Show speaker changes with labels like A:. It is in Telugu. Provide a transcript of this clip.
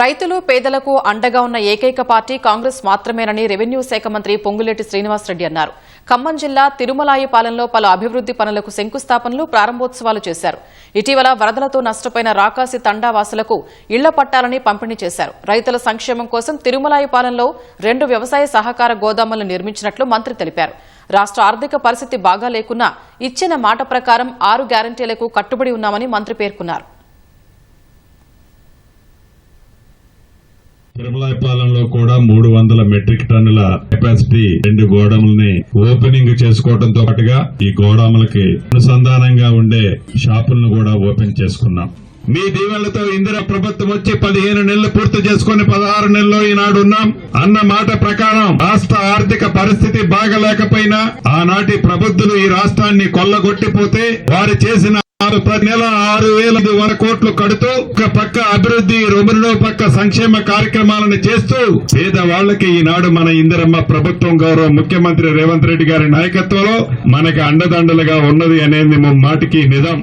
A: రైతులు పేదలకు అండగా ఉన్న ఏకైక పార్టీ కాంగ్రెస్ మాత్రమేనని రెవెన్యూ శాఖ మంత్రి పొంగులేటి శ్రీనివాసరెడ్డి అన్నారు. ఖమ్మం జిల్లా తిరుమలాయిపాలెంలో పలు అభివృద్ది పనులకు శంకుస్థాపనలు ప్రారంభోత్సవాలు చేశారు. ఇటీవల వరదలతో నష్టపోయిన రాకాసి తండా వాసులకు ఇళ్ళ పట్టాలని పంపిణీ చేశారు. రైతుల సంక్షేమం కోసం తిరుమలాయిపాలెంలో రెండు వ్యవసాయ సహకార గోదాములను నిర్మించినట్లు మంత్రి తెలిపారు. రాష్ట ఆర్థిక పరిస్థితి బాగా లేకున్నా ఇచ్చిన మాట ప్రకారం ఆరు గ్యారంటీలకు కట్టుబడి ఉన్నామని మంత్రి పేర్కొన్నారు.
B: తిరుమలాయపాలెంలో కూడా మూడు వందల మెట్రిక్ టన్నుల కెపాసిటీ రెండు గోడములని ఓపెనింగ్ చేసుకోవడంతో పాటుగా ఈ గోడములకి అనుసంధానంగా ఉండే షాపులను కూడా ఓపెన్ చేసుకున్నాం. మీ దీవెనలతో ఇందిర ప్రభుత్వం వచ్చి పదిహేను నెలలు పూర్తి చేసుకుని పదహారు నెలల్లో ఈనాడు ఉన్నాం. అన్న మాట ప్రకారం రాష్ట్ర ఆర్థిక పరిస్థితి బాగలేకపోయినా ఆనాటి ప్రబుద్ధులు ఈ రాష్ట్రాన్ని కొల్లగొట్టిపోతే వారు చేసిన ప్రతి నెల ఆరు వేల ఐదు కోట్లు కడుతూ ఒక పక్క అభివృద్ధి రెండో పక్క సంక్షేమ కార్యక్రమాలను చేస్తూ పేదవాళ్ళకి ఈనాడు మన ఇందిరమ్మ ప్రభుత్వం గౌరవ ముఖ్యమంత్రి రేవంత్ రెడ్డి గారి నాయకత్వంలో మనకి అండదండలుగా ఉన్నది అనేది మాటికి నిజం.